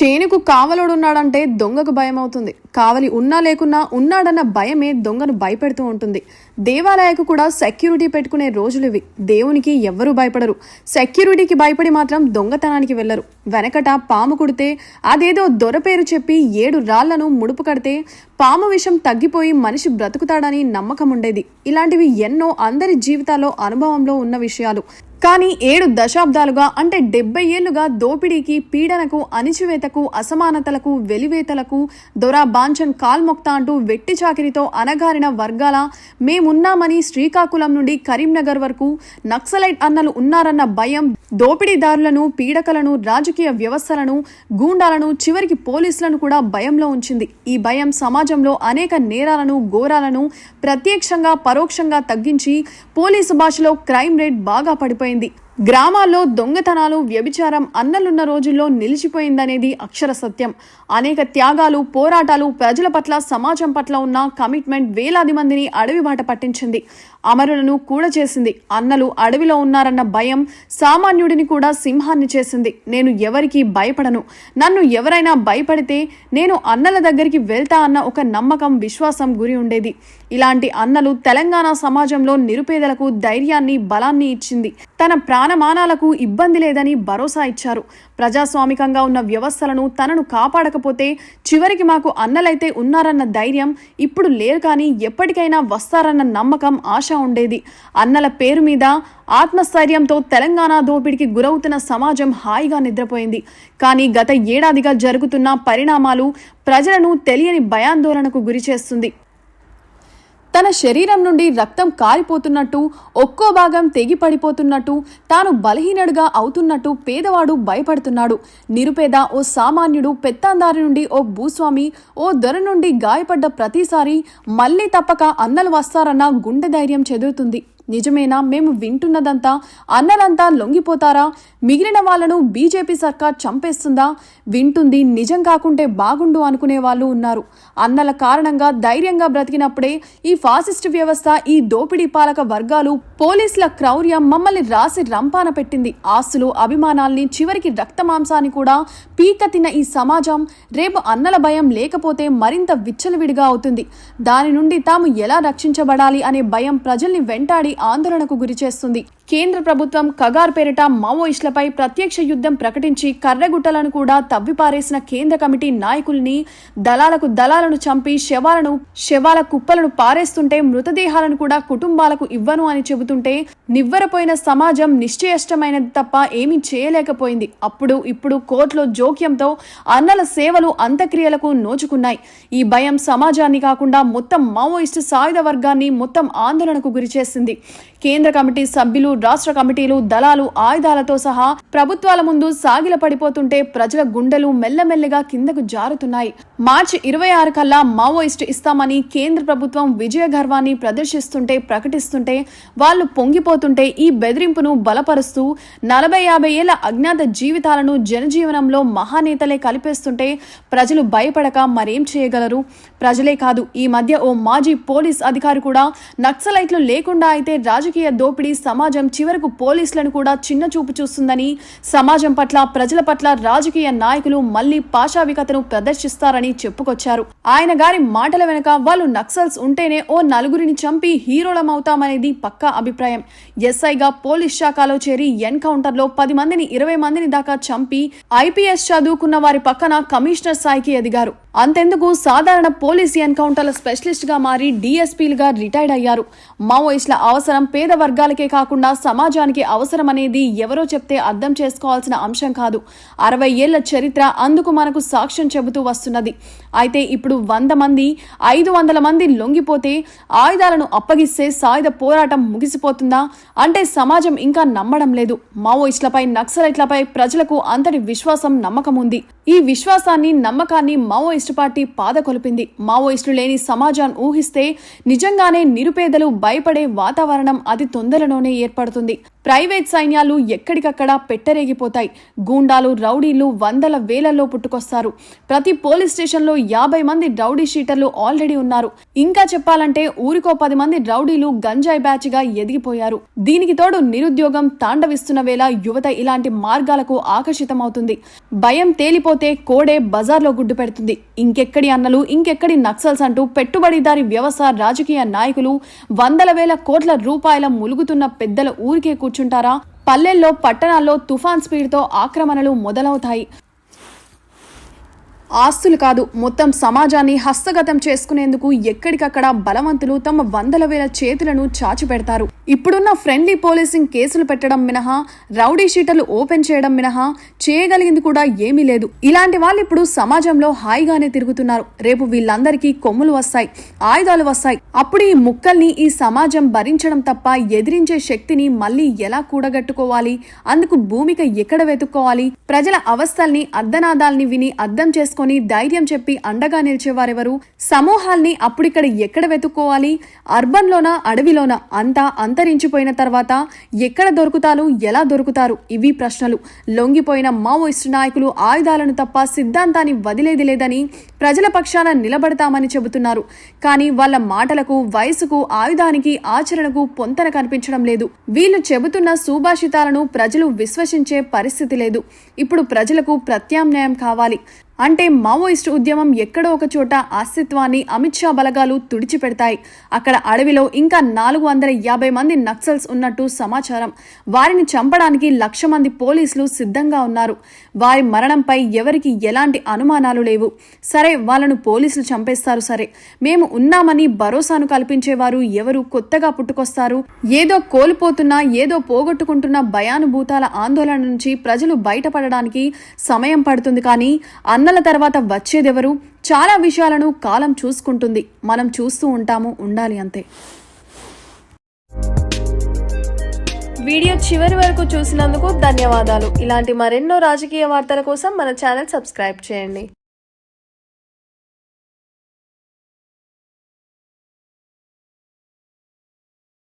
చేనుకు కావలోడున్నాడంటే దొంగకు భయం అవుతుంది కావలి ఉన్నా లేకున్నా ఉన్నాడన్న భయమే దొంగను భయపెడుతూ ఉంటుంది. దేవాలయకు కూడా సెక్యూరిటీ పెట్టుకునే రోజులు ఇవి. దేవునికి ఎవ్వరూ భయపడరు. సెక్యూరిటీకి భయపడి మాత్రం దొంగతనానికి వెళ్ళరు వెనకట పాము కుడితే అదేదో దొర పేరు చెప్పి ఏడు రాళ్ళను ముడుపు కడితే పాము విషం తగ్గిపోయి మనిషి బ్రతుకుతాడని నమ్మకం ఉండేది. ఇలాంటివి ఎన్నో అందరి జీవితాల్లో అనుభవంలో ఉన్న విషయాలు. కానీ ఏడు దశాబ్దాలుగా అంటే డెబ్బై ఏళ్ళుగా దోపిడీకి పీడనకు అణిచివేతకు అసమానతలకు వెలివేతలకు దొరా బాంఛన్ కాల్మొక్తా అంటూ వెట్టి చాకిరితో అనగారిన వర్గాల మేమున్నామని శ్రీకాకుళం నుండి కరీంనగర్ వరకు నక్సలైట్ అన్నలు ఉన్నారన్న భయం దోపిడీదారులను పీడకలను రాజకీయ వ్యవస్థలను గూండాలను చివరికి పోలీసులను కూడా భయంలో ఉంచింది. ఈ భయం సమాజంలో అనేక నేరాలను ఘోరాలను ప్రత్యక్షంగా పరోక్షంగా తగ్గించి పోలీసు భాషలో క్రైమ్ రేట్ బాగా పడిపోయింది. గ్రామాల్లో దొంగతనాలు వ్యభిచారం అన్నలున్న రోజుల్లో నిలిచిపోయిందనేది అక్షర సత్యం. అనేక త్యాగాలు పోరాటాలు ప్రజల పట్ల సమాజం పట్ల ఉన్న కమిట్మెంట్ వేలాది మందిని అడవి బాట పట్టించింది. అమరులను కూడా చేసింది. అన్నలు అడవిలో ఉన్నారన్న భయం సామాన్యుడిని కూడా సింహాన్ని చేసింది. నేను ఎవరికి భయపడను. నన్ను ఎవరైనా భయపడితే నేను అన్నల దగ్గరికి వెళ్తా అన్న ఒక నమ్మకం విశ్వాసం గురి ఉండేది. ఇలాంటి అన్నలు తెలంగాణ సమాజంలో నిరుపేదలకు ధైర్యాన్ని బలాన్ని ఇచ్చింది. తన మానమానాలకు ఇబ్బంది లేదని భరోసా ఇచ్చారు. ప్రజాస్వామికంగా ఉన్న వ్యవస్థలను తనను కాపాడకపోతే చివరికి మాకు అన్నలైతే ఉన్నారన్న ధైర్యం ఇప్పుడు లేరు కానీ ఎప్పటికైనా వస్తారన్న నమ్మకం ఆశ ఉండేది. అన్నల పేరు మీద ఆత్మస్థైర్యంతో తెలంగాణ దోపిడికి గురవుతున్న సమాజం హాయిగా నిద్రపోయింది. కానీ గత ఏడాదిగా జరుగుతున్న పరిణామాలు ప్రజలను తెలియని భయాందోళనకు గురి చేస్తుంది తన శరీరం నుండి రక్తం కారిపోతున్నట్టు ఒక్కో భాగం తెగి పడిపోతున్నట్టు తాను బలహీనుడుగా అవుతున్నట్టు పేదవాడు భయపడుతున్నాడు. నిరుపేద ఓ సామాన్యుడు పెత్తందారి నుండి ఓ భూస్వామి ఓ దొర నుండి గాయపడ్డ ప్రతిసారి మళ్ళీ తప్పక అన్నలు వస్తారన్న గుండె ధైర్యం చెదురుతుంది. నిజమేనా? మేము వింటున్నదంతా అన్నలంతా లొంగిపోతారా? మిగిలిన వాళ్ళను బీజేపీ సర్కార్ చంపేస్తుందా? వింటుంది నిజం కాకుంటే బాగుండు అనుకునే వాళ్ళు ఉన్నారు. అన్నల కారణంగా ధైర్యంగా బ్రతికినప్పుడే ఈ ఫాసిస్ట్ వ్యవస్థ ఈ దోపిడీ పాలక వర్గాలు పోలీసుల క్రౌర్యం మమ్మల్ని రాసి రంపాన పెట్టింది. ఆస్తులు అభిమానాల్ని చివరికి రక్తమాంసాన్ని కూడా పీక తిన్న ఈ సమాజం రేపు అన్నల భయం లేకపోతే మరింత విచ్చలవిడిగా అవుతుంది. దాని నుండి తాము ఎలా రక్షించబడాలి అనే భయం ప్రజల్ని వెంటాడి ఆందోళనకు గురిచేస్తుంది కేంద్ర ప్రభుత్వం కగార్ పేరిట మావోయిస్టులపై ప్రత్యక్ష యుద్ధం ప్రకటించి కర్రగుట్టలను కూడా తవ్విపారేసిన కేంద్ర కమిటీ నాయకుల్ని దళాలకు దళాలను చంపి శవాలను శవాల కుప్పలను పారేస్తుంటే మృతదేహాలను కూడా కుటుంబాలకు ఇవ్వను అని చెబుతుంటే నివ్వరపోయిన సమాజం నిశ్చయష్టమైనది తప్ప ఏమీ చేయలేకపోయింది. అప్పుడు ఇప్పుడు కోర్టులో జోక్యంతో అన్నల సేవలు అంత్యక్రియలకు నోచుకున్నాయి. ఈ భయం సమాజాన్ని కాకుండా మొత్తం మావోయిస్టు సాయుధ వర్గాన్ని మొత్తం ఆందోళనకు గురిచేసింది. కేంద్ర కమిటీ సభ్యులు రాష్ట్ర కమిటీలు దళాలు ఆయుధాలతో సహా ప్రభుత్వాల ముందు సాగిల పడిపోతుంటే ప్రజల గుండెలు మెల్లమెల్లగా కిందకు జారుతున్నాయి. మార్చి ఇరవై ఆరు కల్లా మావోయిస్టు ఇస్తామని కేంద్ర ప్రభుత్వం విజయ గర్వాన్ని ప్రదర్శిస్తుంటే ప్రకటిస్తుంటే వాళ్ళు పొంగిపోతుంటే ఈ బెదిరింపును బలపరుస్తూ నలభై యాభై ఏళ్ళ అజ్ఞాత జీవితాలను జనజీవనంలో మహానేతలే కలిపేస్తుంటే ప్రజలు భయపడక మరేం చేయగలరు? ప్రజలే కాదు ఈ మధ్య ఓ మాజీ పోలీస్ అధికారి కూడా నక్సలైట్లు లేకుండా అయితే రాజకీయ దోపిడీ సమాజం చివరకు పోలీసులను కూడా చిన్న చూపు చూస్తుందని సమాజం పట్ల ప్రజల పట్ల రాజకీయ నాయకులు మళ్ళీ పాశావికతను ప్రదర్శిస్తారని చెప్పుకొచ్చారు. ఆయన గారి మాటల వెనుక వాళ్ళు నక్సల్స్ ఉంటేనే ఓ నలుగురిని చంపి హీరోలమవుతామనేది పక్కా అభిప్రాయం. ఎస్ఐగా పోలీస్ శాఖలో చేరి ఎన్కౌంటర్లో పది మందిని ఇరవై మందిని దాకా చంపి ఐపీఎస్ చదువుకున్న వారి పక్కన కమిషనర్ స్థాయికి ఎదిగారు. అంతెందుకు సాధారణ పోలీస్ ఎన్కౌంటర్ల స్పెషలిస్ట్గా మారి డీఎస్పీలుగా రిటైర్డ్ అయ్యారు. మావోయిస్టుల అవసరం పేద వర్గాలకే కాకుండా సమాజానికి అవసరమనేది ఎవరో చెప్తే అర్థం చేసుకోవాల్సిన అంశం కాదు. అరవై ఏళ్ళ చరిత్ర అందుకు మనకు సాక్ష్యం చెబుతూ వస్తున్నది. అయితే ఇప్పుడు వంద మంది ఐదు వందల మంది లొంగిపోతే ఆయుధాలను అప్పగిస్తే సాయుధ పోరాటం ముగిసిపోతుందా? అంటే సమాజం ఇంకా నమ్మడం లేదు. మావోయిస్టులపై నక్సలైట్లపై ప్రజలకు అంతటి విశ్వాసం నమ్మకం ఉంది ఈ విశ్వాసాన్ని నమ్మకాన్ని మావోయిస్ట్ పార్టీ పాదకొలిపింది మావోయిస్టులు లేని సమాజాన్ని ఊహిస్తే నిజంగానే నిరుపేదలు భయపడే వాతావరణం అతి తొందరలోనే ఏర్పడుతుంది. ప్రైవేట్ సైన్యాలు ఎక్కడికక్కడ పెట్టరేగిపోతాయి. గూండాలు రౌడీలు వందల వేలల్లో పుట్టుకొస్తారు. ప్రతి పోలీస్ స్టేషన్లో యాభై మంది రౌడీ షీటర్లు ఆల్రెడీ ఉన్నారు. ఇంకా చెప్పాలంటే ఊరికో పది మంది రౌడీలు గంజాయి బ్యాచ్గా ఎదిగిపోయారు. దీనికి తోడు నిరుద్యోగం తాండవిస్తున్న వేళ యువత ఇలాంటి మార్గాలకు ఆకర్షితమవుతుంది. భయం తేలిపోతే కోడే బజార్లో గుడ్డు పెడుతుంది. ఇంకెక్కడి అన్నలు ఇంకెక్కడి నక్సల్స్ అంటూ పెట్టుబడిదారి వ్యవసాయ రాజకీయ నాయకులు వందల వేల కోట్ల రూపాయల ములుగుతున్న పెద్దల ఊరికే కూర్చుంటారా? పల్లెల్లో పట్టణాల్లో తుఫాన్ స్పీడ్తో ఆక్రమణలు మొదలవుతాయి. ఆస్తులు కాదు మొత్తం సమాజాన్ని హస్తగతం చేసుకునేందుకు ఎక్కడికక్కడ బలవంతులు తమ వందల వేల చేతులను చాచిపెడతారు. ఇప్పుడున్న ఫ్రెండ్లీ పోలీసింగ్ కేసులు పెట్టడం మినహా రౌడీ షీటర్లు ఓపెన్ చేయడం మినహా చేయగలిగింది కూడా ఏమీ లేదు. ఇలాంటి వాళ్ళు ఇప్పుడు సమాజంలో హాయిగానే తిరుగుతున్నారు. రేపు వీళ్ళందరికీ కొమ్ములు వస్తాయి ఆయుధాలు వస్తాయి. అప్పుడు ఈ ముక్కల్ని ఈ సమాజం భరించడం తప్ప ఎదిరించే శక్తిని మళ్ళీ ఎలా కూడగట్టుకోవాలి? అందుకు భూమిక ఎక్కడ వెతుక్కోవాలి? ప్రజల అవస్థల్ని అర్ధనాదాల్ని విని అర్థం చేసుకుని ధైర్యం చెప్పి అండగా నిలిచేవారెవరు? సమూహాల్ని అప్పుడిక్కడ ఎక్కడ వెతుక్కోవాలి? అర్బన్లోనా అడవిలోనా? అంతా అంతరించిపోయిన తర్వాత ఎక్కడ దొరుకుతారు ఎలా దొరుకుతారు? ఇవి ప్రశ్నలు. లొంగిపోయిన మావోయిస్టు నాయకులు ఆయుధాలను తప్ప సిద్ధాంతాన్ని వదిలేది లేదని ప్రజల పక్షాన నిలబడతామని చెబుతున్నారు. కానీ వాళ్ళ మాటలకు వయసుకు ఆయుధానికి ఆచరణకు పొంతన కనిపించడం లేదు. వీళ్ళు చెబుతున్న సుభాషితాలను ప్రజలు విశ్వసించే పరిస్థితి లేదు. ఇప్పుడు ప్రజలకు ప్రత్యామ్నాయం కావాలి. అంటే మావోయిస్టు ఉద్యమం ఎక్కడో ఒక చోట అస్తిత్వాన్ని అమిత్ షా బలగాలు తుడిచిపెడతాయి. అక్కడ అడవిలో ఇంకా నాలుగు వందల యాభై మంది నక్సల్స్ ఉన్నట్టు సమాచారం. వారిని చంపడానికి లక్ష మంది పోలీసులు సిద్ధంగా ఉన్నారు. వారి మరణంపై ఎవరికి ఎలాంటి అనుమానాలు లేవు. సరే వాళ్ళను పోలీసులు చంపేస్తారు సరే. మేము ఉన్నామని భరోసాను కల్పించేవారు ఎవరు కొత్తగా పుట్టుకొస్తారు? ఏదో కోల్పోతున్నా ఏదో పోగొట్టుకుంటున్న భయానుభూతాల ఆందోళన నుంచి ప్రజలు బయటపడడానికి సమయం పడుతుంది కానీ అన్న అన్నల తర్వాత వచ్చేదెవరు? చాలా విషయాలను కాలం చూసుకుంటుంది. మనం చూస్తూ ఉంటాము ఉండాలి అంతే. వీడియో చివరి వరకు చూసినందుకు ధన్యవాదాలు. ఇలాంటి మరెన్నో రాజకీయ వార్తల కోసం మన ఛానల్ సబ్స్క్రైబ్ చేయండి.